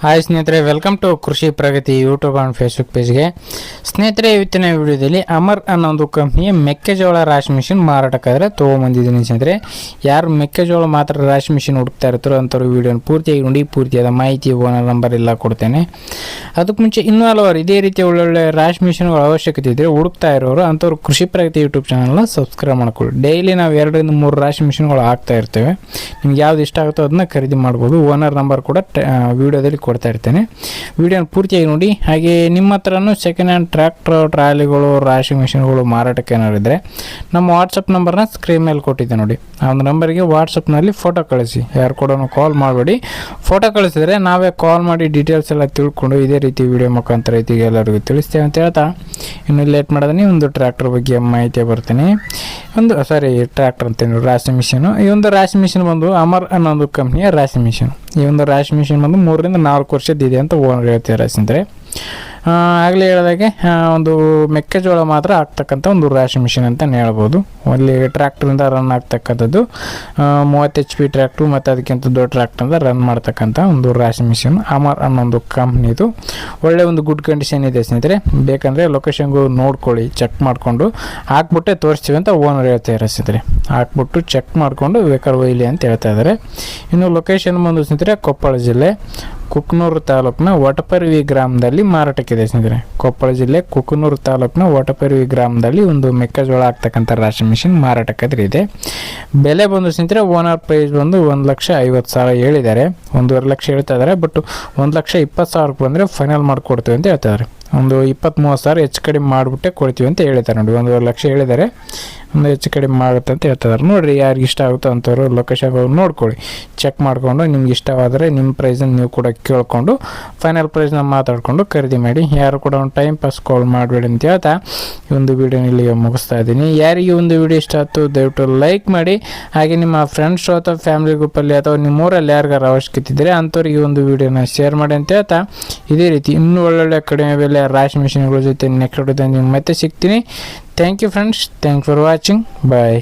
Hi ಸ್ನೇಹಿತರೆ welcome to Krishi Pragati YouTube and Facebook ಪೇಜ್ಗೆ ಸ್ನೇಹಿತರೆ, ಇವತ್ತಿನ ವಿಡಿಯೋದಲ್ಲಿ ಅಮರ್ ಅನ್ನೋ ಒಂದು ಕಂಪ್ನಿಯ ಮೆಕ್ಕೆಜೋಳ ರಾಶಿ ಮಿಷಿನ್ ಮಾರಾಟಕ್ಕಾದರೆ ತೊಗೊಂಬಂದಿದ್ದೀನಿ ಸ್ನೇಹಿತರೆ. ಯಾರು ಮೆಕ್ಕೆಜೋಳ ಮಾತ್ರ ರಾಶಿ ಮಿಷಿನ್ ಹುಡುಕ್ತಾ ಇರ್ತಾರೋ ಅಂಥವ್ರು ವಿಡಿಯೋನ ಪೂರ್ತಿಯಾಗಿ ನೋಡಿ, ಪೂರ್ತಿಯಾದ ಮಾಹಿತಿ, ಓನರ್ ನಂಬರ್ ಎಲ್ಲ ಕೊಡ್ತೇನೆ. ಅದಕ್ಕೆ ಮುಂಚೆ ಇನ್ನೂ ಹಲವಾರು ಇದೇ ರೀತಿಯ ಒಳ್ಳೊಳ್ಳೆ ರಾಶಿ ಮಿಷಿನ್ಗಳ ಅವಶ್ಯಕತೆ ಇದ್ದರೆ ಹುಡುಕ್ತಾ ಇರೋರು, ಅಂಥವ್ರು ಕೃಷಿ ಪ್ರಗತಿ ಯೂಟ್ಯೂಬ್ ಚಾನಲ್ನ ಸಬ್ಸ್ಕ್ರೈಬ್ ಮಾಡ್ಕೊಳ್ಳಿ. ಡೈಲಿ ನಾವು ಎರಡರಿಂದ ಮೂರು ರಾಶಿ ಮಿಷಿನ್ಗಳು ಹಾಕ್ತಾ ಇರ್ತೇವೆ. ನಿಮ್ಗೆ ಯಾವ್ದು ಇಷ್ಟ ಆಗುತ್ತೋ ಅದನ್ನ ಖರೀದಿ ಮಾಡ್ಬೋದು. ಓನರ್ ನಂಬರ್ ಕೂಡ ವಿಡಿಯೋದಲ್ಲಿ ಕೊಡ್ತಾ ಇರ್ತೇನೆ. ವಿಡಿಯೋನ ಪೂರ್ತಿಯಾಗಿ ನೋಡಿ. ಹಾಗೆ ನಿಮ್ಮ ಹತ್ರನೂ ಸೆಕೆಂಡ್ ಹ್ಯಾಂಡ್ ಟ್ರ್ಯಾಕ್ಟರ್ ಟ್ರಾಲಿಗಳು ರಾಶಿ ಮಿಷಿನ್ಗಳು ಮಾರಾಟಕ್ಕೆ ಏನಾದ್ರು ಇದ್ದರೆ ನಮ್ಮ ವಾಟ್ಸಪ್ ನಂಬರ್ನ ಸ್ಕ್ರೀನ್ ಮೇಲೆ ಕೊಟ್ಟಿದ್ದೆ ನೋಡಿ. ಆ ಒಂದು ನಂಬರಿಗೆ ವಾಟ್ಸಪ್ನಲ್ಲಿ ಫೋಟೋ ಕಳಿಸಿ. ಯಾರು ಕೂಡ ಕಾಲ್ ಮಾಡಬೇಡಿ. ಫೋಟೋ ಕಳಿಸಿದ್ರೆ ನಾವೇ ಕಾಲ್ ಮಾಡಿ ಡೀಟೇಲ್ಸ್ ಎಲ್ಲ ತಿಳ್ಕೊಂಡು ಇದೇ ರೀತಿ ವಿಡಿಯೋ ಮುಖಾಂತರ ಎಲ್ಲರಿಗೂ ತಿಳಿಸ್ತೇವೆ ಅಂತ ಹೇಳ್ತಾ. ಇನ್ನು ಲೇಟ್ ಮಾಡೋದನ್ನೇ ಒಂದು ಟ್ರ್ಯಾಕ್ಟರ್ ಬಗ್ಗೆ ಮಾಹಿತಿ ಬರ್ತೀನಿ. ಒಂದು ಸಾರಿ ಟ್ರ್ಯಾಕ್ಟರ್ ಅಂತೇಳಿ ರಾಶಿ ಮಿಷಿನು. ಈ ಒಂದು ರಾಶಿ ಮಿಷಿನ್ ಬಂದು ಅಮರ್ ಅನ್ನೋ ಒಂದು ಕಂಪ್ನಿಯ ರಾಶಿ ಮಿಷಿನ್. ಈ ಒಂದು ರಾಶಿ ಮಿಷಿನ್ ಬಂದು ಮೂರರಿಂದ ನಾಲ್ಕು ವರ್ಷದ ಇದೆ ಅಂತ ಓನರ್ ರಾಶಿ ಸ್ನೇಹಿತರೆ. ಆಗಲೇ ಹೇಳಿದಾಗೆ ಒಂದು ಮೆಕ್ಕೆಜೋಳ ಮಾತ್ರ ಆಗ್ತಕ್ಕಂಥ ಒಂದು ರಾಶಿ ಮಿಷಿನ್ ಅಂತಲೇ ಹೇಳ್ಬೋದು. ಅಲ್ಲಿ ಟ್ರ್ಯಾಕ್ಟ್ರಿಂದ ರನ್ ಆಗ್ತಕ್ಕಂಥದ್ದು ಮೂವತ್ತು ಎಚ್ ಪಿ ಟ್ರ್ಯಾಕ್ಟ್ರು ಮತ್ತು ಅದಕ್ಕಿಂತ ದೊಡ್ಡ ಟ್ರ್ಯಾಕ್ಟ್ರಿಂದ ರನ್ ಮಾಡ್ತಕ್ಕಂಥ ಒಂದು ರಾಶಿ ಮಿಷಿನ್ ಅಮರ್ ಅನ್ನೊಂದು ಕಂಪ್ನಿದು ಒಳ್ಳೆ ಒಂದು ಗುಡ್ ಕಂಡೀಷನ್ ಇದೆ ಸ್ನೇಹಿತರೆ. ಬೇಕಂದರೆ ಲೊಕೇಶನ್ಗೂ ನೋಡ್ಕೊಳ್ಳಿ ಚೆಕ್ ಮಾಡಿಕೊಂಡು. ಹಾಕ್ಬಿಟ್ಟೆ ತೋರಿಸ್ತೀವಿ ಅಂತ ಓನರ್ ಹೇಳ್ತಾ ಇದ್ದಾರೆ ಸ್ನೇಹಿತರೆ. ಹಾಕ್ಬಿಟ್ಟು ಚೆಕ್ ಮಾಡಿಕೊಂಡು ಬೇಕಾದ್ರೆ ಒಯ್ಲಿ ಅಂತ ಹೇಳ್ತಾ ಇದ್ದಾರೆ. ಇನ್ನು ಲೊಕೇಶನ್ ಬಂದು ಸ್ನೇಹಿತರೆ ಕೊಪ್ಪಳ ಜಿಲ್ಲೆ. ಕುಕ್ನೂರು ತಾಲೂಕಿನ ವಟಪರ್ವಿ ಗ್ರಾಮದಲ್ಲಿ ಮಾರಾಟಕ್ಕಿದೆ ಸ್ನೇಹಿತರೆ. ಕೊಪ್ಪಳ ಜಿಲ್ಲೆ ಕುಕ್ನೂರು ತಾಲೂಕಿನ ವಟಪರ್ವಿ ಗ್ರಾಮದಲ್ಲಿ ಒಂದು ಮೆಕ್ಕೆಜೋಳ ಆಗ್ತಕ್ಕಂಥ ರಾಶಿ ಮಿಷಿನ್ ಮಾರಾಟಕ್ಕಾದ್ರೆ ಇದೆ ಬೆಲೆ ಬಂದು ಸ್ನೇಹಿತರೆ, ಓನರ್ ಪ್ರೈಸ್ ಬಂದು ಒಂದು ಲಕ್ಷ ಐವತ್ತು ಸಾವಿರ ಹೇಳಿದ್ದಾರೆ. ಒಂದೂವರೆ ಲಕ್ಷ ಹೇಳ್ತಾ ಇದ್ದಾರೆ, ಬಟ್ ಒಂದು ಲಕ್ಷ ಇಪ್ಪತ್ತು ಸಾವಿರಕ್ಕೆ ಬಂದರೆ ಫೈನಲ್ ಮಾಡಿಕೊಡ್ತೀವಿ ಅಂತ ಹೇಳ್ತಾ ಇದ್ದಾರೆ. ಒಂದು ಇಪ್ಪತ್ತ್ ಮೂವತ್ತು ಸಾವಿರ ಹೆಚ್ಚು ಕಡಿಮೆ ಮಾಡಿಬಿಟ್ಟೆ ಕೊಡ್ತೀವಿ ಅಂತ ಹೇಳ್ತಾರೆ ನೋಡಿ ಒಂದು ಲಕ್ಷ ಹೇಳಿದ್ದಾರೆ. ಒಂದು ಹೆಚ್ಚು ಕಡಿಮೆ ಮಾಡುತ್ತೆ ಅಂತ ಹೇಳ್ತಾರೆ ನೋಡಿರಿ ಯಾರಿಗೆ ಇಷ್ಟ ಆಗುತ್ತೋ ಅಂಥವ್ರು ಲೊಕೇಶನ್ ನೋಡ್ಕೊಳ್ಳಿ. ಚೆಕ್ ಮಾಡಿಕೊಂಡು ನಿಮ್ಗೆ ಇಷ್ಟವಾದರೆ ನಿಮ್ಮ ಪ್ರೈಸನ್ನು ನೀವು ಕೂಡ ಕೇಳಿಕೊಂಡು ಫೈನಲ್ ಪ್ರೈಸ್ನ ಮಾತಾಡಿಕೊಂಡು ಖರೀದಿ ಮಾಡಿ. ಯಾರು ಕೂಡ ಒಂದು ಟೈಮ್ ಪಾಸ್ ಕಾಲ್ ಮಾಡಬೇಡಿ ಅಂತ ಹೇಳ್ತಾ ಈ ಒಂದು ವೀಡಿಯೋನ ಇಲ್ಲಿಗೆ ಮುಗಿಸ್ತಾ ಇದ್ದೀನಿ. ಯಾರಿಗೆ ಒಂದು ವಿಡಿಯೋ ಇಷ್ಟ ಆಯ್ತು ದಯವಿಟ್ಟು ಲೈಕ್ ಮಾಡಿ. ಹಾಗೆ ನಿಮ್ಮ ಫ್ರೆಂಡ್ಸು ಅಥವಾ ಫ್ಯಾಮಿಲಿ ಗ್ರೂಪಲ್ಲಿ ಅಥವಾ ನಿಮ್ಮೂರಲ್ಲಿ ಯಾರಿಗಾರು ಅವಶ್ಯಕತೆ ಇದ್ದರೆ ಅಂಥವ್ರಿಗೆ ಒಂದು ವಿಡಿಯೋನ ಶೇರ್ ಮಾಡಿ ಅಂತ ಹೇಳ್ತಾ ಇದೇ ರೀತಿ ಇನ್ನೂ ಒಳ್ಳೊಳ್ಳೆ ಕಡಿಮೆ ಬೆಲೆ ರಾಶಿ ಮಿಷಿನ್ಗಳ ಜೊತೆ ನೆಕ್ಸ್ಟ್ ಮತ್ತೆ ಸಿಗ್ತೀನಿ. Thank you friends thank for watching bye